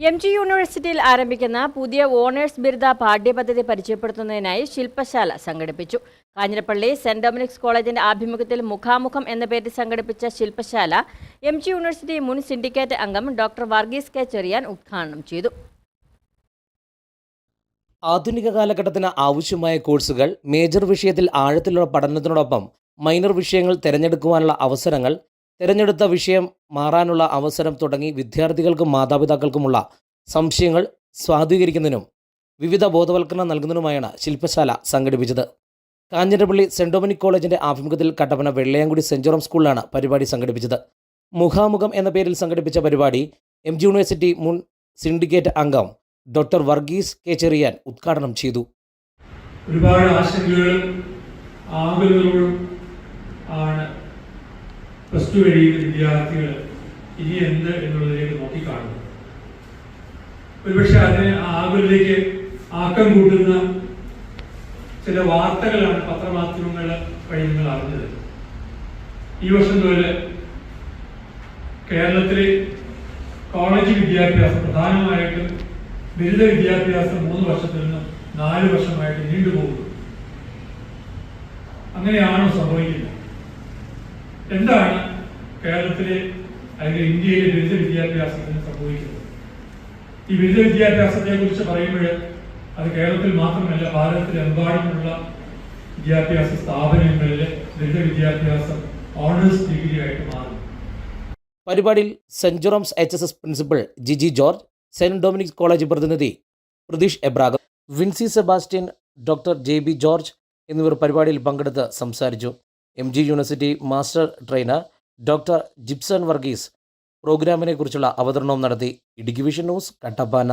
M G യൂണിവേഴ്സിറ്റിയിൽ ആരംഭിക്കുന്ന പുതിയ ഓണേഴ്സ് ബിരുദ പാഠ്യപദ്ധതി പരിചയപ്പെടുത്തുന്നതിനായി ശില്പശാല സംഘടിപ്പിച്ചു. കാഞ്ഞിരപ്പള്ളി സെന്റ് ഡൊമിനിക്സ് കോളേജിന്റെ ആഭിമുഖ്യത്തിൽ മുഖാമുഖം എന്ന പേരിൽ സംഘടിപ്പിച്ച ശില്പശാല എം ജി യൂണിവേഴ്സിറ്റി മുൻ സിൻഡിക്കേറ്റ് അംഗം ഡോക്ടർ വർഗീസ് കെ. ചെറിയാൻ ഉദ്ഘാടനം ചെയ്തു. ആധുനിക കാലഘട്ടത്തിന് ആവശ്യമായ കോഴ്സുകൾ മേജർ വിഷയത്തിൽ ആഴത്തിലുള്ള പഠനത്തിനോടൊപ്പം മൈനർ വിഷയങ്ങൾ തിരഞ്ഞെടുക്കുവാനുള്ള അവസരങ്ങൾ തിരഞ്ഞെടുത്ത വിഷയം മാറാനുള്ള അവസരം തുടങ്ങി വിദ്യാർത്ഥികൾക്കും മാതാപിതാക്കൾക്കുമുള്ള സംശയങ്ങൾ സ്വാധീകരിക്കുന്നതിനും വിവിധ ബോധവൽക്കരണം നൽകുന്നതിനുമായാണ് ശില്പശാല സംഘടിപ്പിച്ചത്. കാഞ്ഞിരപ്പള്ളി സെന്റ് ഡൊമിനിക് കോളേജിന്റെ ആഭിമുഖ്യത്തിൽ കട്ടപ്പന വെള്ളയാങ്കുടി സെഞ്ചുറം സ്കൂളിലാണ് പരിപാടി സംഘടിപ്പിച്ചത്. മുഖാമുഖം എന്ന പേരിൽ സംഘടിപ്പിച്ച പരിപാടി എം ജി യൂണിവേഴ്സിറ്റി മുൻ സിൻഡിക്കേറ്റ് അംഗം ഡോക്ടർ വർഗീസ് കെ ചെറിയാൻ ഉദ്ഘാടനം ചെയ്തു. ഒരുപാട് ആശങ്കകളും ആകുലതകളും ടു കഴിയുന്ന വിദ്യാർത്ഥികൾ ഇനി എന്ത് എന്നുള്ളതിലേക്ക് നോക്കിക്കാണുന്നു. ഒരുപക്ഷെ അതിന് ആകുലിലേക്ക് ആക്കം കൂട്ടുന്ന ചില വാർത്തകളാണ് പത്രമാധ്യമങ്ങൾ വഴി നിങ്ങൾ അറിഞ്ഞത്. ഈ വർഷം പോലെ കേരളത്തിലെ കോളേജ് വിദ്യാഭ്യാസം പ്രധാനമായിട്ടും ബിരുദ വിദ്യാഭ്യാസം മൂന്ന് വർഷത്തിൽ നിന്നും നാല് വർഷമായിട്ട് നീണ്ടുപോകുന്നു അങ്ങനെയാണോ സംഭവിക്കുന്നത്? എന്താണ് കേരളത്തിലെ അല്ലെങ്കിൽ ഇന്ത്യയിലെ ബിരുദ വിദ്യാഭ്യാസത്തിന് സംഭവിക്കുന്നത് ഈ ബിരുദ വിദ്യാഭ്യാസത്തെ കുറിച്ച് പറയുമ്പോൾ അത് കേരളത്തിൽ മാത്രമല്ല ഭാരതത്തിലെമ്പാടുമുള്ള വിദ്യാഭ്യാസ സ്ഥാപനങ്ങളിലെ ബിരുദ വിദ്യാഭ്യാസം ഓണേഴ്സ് ഡിഗ്രി ആയിട്ട് മാറും പരിപാടിയിൽ Saint Jerome's H S S principal Giji George Saint Dominic's college പ്രതിനിധി Pratheesh Abraham Vincy Sebastian doctor J B George എന്നിവർ പരിപാടിയിൽ പങ്കെടുത്ത് സംസാരിച്ചു. M G university master trainer doctor Jipson Varghese പ്രോഗ്രാമിനെ കുറിച്ചുള്ള അവതരണവും നടത്തി. Idukki vision news Kattappana.